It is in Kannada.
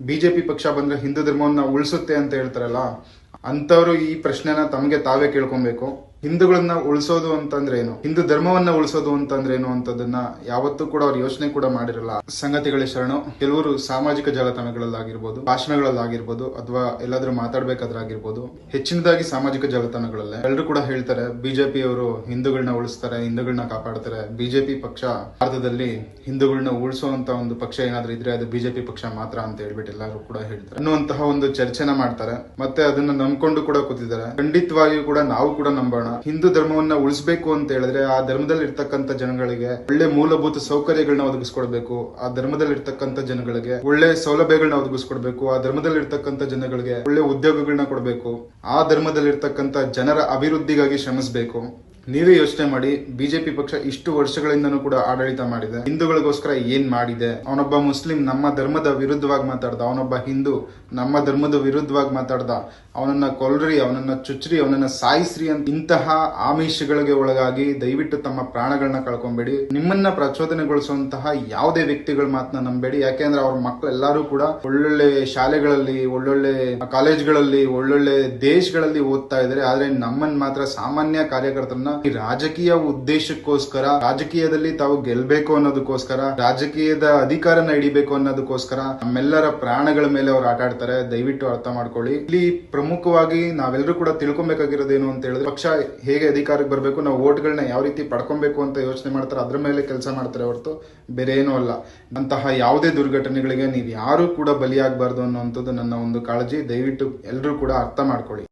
ಬಿಜೆಪಿ ಪಕ್ಷ ಬಂದ್ರೆ ಹಿಂದೂ ಧರ್ಮವನ್ನ ಉಳಿಸುತ್ತೆ ಅಂತ ಹೇಳ್ತಾರಲ್ಲ ಅಂತವರು ಈ ಪ್ರಶ್ನೆನ ತಮಗೆ ತಾವೇ ಕೇಳ್ಕೊಬೇಕು. ಹಿಂದೂಗಳನ್ನ ಉಳಿಸೋದು ಅಂತಂದ್ರೆ ಏನು? ಹಿಂದೂ ಧರ್ಮವನ್ನ ಉಳಿಸೋದು ಅಂತಂದ್ರೆ ಏನು ಅಂತದನ್ನ ಯಾವತ್ತೂ ಕೂಡ ಅವ್ರು ಯೋಚನೆ ಕೂಡ ಮಾಡಿರಲ್ಲ. ಸಂಗತಿಗಳೇ ಶರಣು. ಕೆಲವರು ಸಾಮಾಜಿಕ ಜಾಲತಾಣಗಳಲ್ಲಾಗಿರ್ಬೋದು, ಭಾಷಣಗಳಲ್ಲಾಗಿರ್ಬೋದು, ಅಥವಾ ಎಲ್ಲಾದ್ರೂ ಮಾತಾಡ್ಬೇಕಾದ್ರಾಗಿರ್ಬೋದು, ಹೆಚ್ಚಿನದಾಗಿ ಸಾಮಾಜಿಕ ಜಾಲತಾಣಗಳಲ್ಲೇ. ಎಲ್ಲರೂ ಕೂಡ ಹೇಳ್ತಾರೆ ಬಿಜೆಪಿ ಅವರು ಹಿಂದೂಗಳನ್ನ ಉಳಿಸ್ತಾರೆ ಹಿಂದೂಗಳನ್ನ ಕಾಪಾಡ್ತಾರೆ. ಬಿಜೆಪಿ ಪಕ್ಷ ಭಾರತದಲ್ಲಿ ಹಿಂದೂಗಳನ್ನ ಉಳಿಸುವಂತ ಒಂದು ಪಕ್ಷ ಏನಾದ್ರೂ ಇದ್ರೆ ಅದು ಬಿಜೆಪಿ ಪಕ್ಷ ಮಾತ್ರ ಅಂತ ಹೇಳ್ಬಿಟ್ಟು ಎಲ್ಲರೂ ಕೂಡ ಹೇಳ್ತಾರೆ. ಅನ್ನುವಂತಹ ಒಂದು ಚರ್ಚೆನ ಮಾಡ್ತಾರೆ. ಮತ್ತೆ ಅದನ್ನ ನಂಬಿಕೊಂಡು ಕೂಡ ಕೂತಿದ್ದಾರೆ. ಖಂಡಿತವಾಗಿಯೂ ಕೂಡ ನಾವು ಕೂಡ ನಂಬೋಣ. ಹಿಂದೂ ಧರ್ಮವನ್ನ ಉಳಿಸಬೇಕು ಅಂತ ಹೇಳಿದ್ರೆ ಆ ಧರ್ಮದಲ್ಲಿ ಇರ್ತಕ್ಕಂಥ ಜನಗಳಿಗೆ ಒಳ್ಳೆ ಮೂಲಭೂತ ಸೌಕರ್ಯಗಳನ್ನ ಒದಗಿಸ್ಕೊಡ್ಬೇಕು. ಆ ಧರ್ಮದಲ್ಲಿ ಇರ್ತಕ್ಕಂಥ ಜನಗಳಿಗೆ ಒಳ್ಳೆ ಸೌಲಭ್ಯಗಳನ್ನ ಒದಗಿಸ್ಕೊಡ್ಬೇಕು. ಆ ಧರ್ಮದಲ್ಲಿ ಇರ್ತಕ್ಕಂಥ ಜನಗಳಿಗೆ ಒಳ್ಳೆ ಉದ್ಯೋಗಗಳನ್ನ ಕೊಡಬೇಕು. ಆ ಧರ್ಮದಲ್ಲಿ ಇರ್ತಕ್ಕಂಥ ಜನರ ಅಭಿವೃದ್ಧಿಗಾಗಿ ಶ್ರಮಿಸಬೇಕು. ನೀವೇ ಯೋಚನೆ ಮಾಡಿ, ಬಿಜೆಪಿ ಪಕ್ಷ ಇಷ್ಟು ವರ್ಷಗಳಿಂದನೂ ಕೂಡ ಆಡಳಿತ ಮಾಡಿದೆ. ಹಿಂದೂಗಳಿಗೋಸ್ಕರ ಏನ್ ಮಾಡಿದೆ? ಅವನೊಬ್ಬ ಮುಸ್ಲಿಂ, ನಮ್ಮ ಧರ್ಮದ ವಿರುದ್ಧವಾಗಿ ಮಾತಾಡ್ದ. ಅವನೊಬ್ಬ ಹಿಂದೂ, ನಮ್ಮ ಧರ್ಮದ ವಿರುದ್ಧವಾಗಿ ಮಾತಾಡ್ದ. ಅವನನ್ನ ಕೊಲ್ರಿ, ಅವನನ್ನ ಚುಚ್ಚ್ರಿ ಅವನನ್ನ ಸಾಯಿಸ್ರಿ ಅಂತ ಇಂತಹ ಆಮಿಷಗಳಿಗೆ ಒಳಗಾಗಿ ದಯವಿಟ್ಟು ತಮ್ಮ ಪ್ರಾಣಗಳನ್ನ ಕಳ್ಕೊಂಬೇಡಿ. ನಿಮ್ಮನ್ನ ಪ್ರಚೋದನೆಗೊಳಿಸುವಂತಹ ಯಾವುದೇ ವ್ಯಕ್ತಿಗಳ ಮಾತನ್ನ ನಂಬೇಡಿ. ಯಾಕೆಂದ್ರೆ ಅವ್ರ ಮಕ್ಕಳು ಎಲ್ಲರೂ ಕೂಡ ಒಳ್ಳೊಳ್ಳೆ ಶಾಲೆಗಳಲ್ಲಿ, ಒಳ್ಳೊಳ್ಳೆ ಕಾಲೇಜ್ಗಳಲ್ಲಿ, ಒಳ್ಳೊಳ್ಳೆ ದೇಶಗಳಲ್ಲಿ ಓದ್ತಾ ಇದ್ದಾರೆ. ಆದ್ರೆ ನಮ್ಮನ್ ಮಾತ್ರ ಸಾಮಾನ್ಯ ಕಾರ್ಯಕರ್ತರನ್ನ ರಾಜಕೀಯ ಉದ್ದೇಶಕ್ಕೋಸ್ಕರ, ರಾಜಕೀಯದಲ್ಲಿ ತಾವು ಗೆಲ್ಬೇಕು ಅನ್ನೋದಕ್ಕೋಸ್ಕರ, ರಾಜಕೀಯದ ಅಧಿಕಾರನ ಹಿಡಿಬೇಕು ಅನ್ನೋದಕ್ಕೋಸ್ಕರ ನಮ್ಮೆಲ್ಲರ ಪ್ರಾಣಗಳ ಮೇಲೆ ಅವ್ರು ಆಟ ಆಡ್ತಾರೆ. ದಯವಿಟ್ಟು ಅರ್ಥ ಮಾಡ್ಕೊಳ್ಳಿ. ಇಲ್ಲಿ ಪ್ರಮುಖವಾಗಿ ನಾವೆಲ್ಲರೂ ಕೂಡ ತಿಳ್ಕೊಬೇಕಾಗಿರೋದೇನು ಅಂತ ಹೇಳಿದ್ರೆ, ಪಕ್ಷ ಹೇಗೆ ಅಧಿಕಾರಕ್ಕೆ ಬರಬೇಕು, ನಾವು ಓಟ್ಗಳನ್ನ ಯಾವ ರೀತಿ ಪಡ್ಕೊಬೇಕು ಅಂತ ಯೋಚನೆ ಮಾಡ್ತಾರೆ, ಅದ್ರ ಮೇಲೆ ಕೆಲಸ ಮಾಡ್ತಾರೆ ಹೊರತು ಬೇರೆ ಏನೂ ಅಲ್ಲ. ಅಂತಹ ಯಾವುದೇ ದುರ್ಘಟನೆಗಳಿಗೆ ನೀವು ಯಾರು ಕೂಡ ಬಲಿಯಾಗಬಾರ್ದು ಅನ್ನುವಂಥದ್ದು ನನ್ನ ಒಂದು ಕಾಳಜಿ. ದಯವಿಟ್ಟು ಎಲ್ಲರೂ ಕೂಡ ಅರ್ಥ ಮಾಡ್ಕೊಳ್ಳಿ.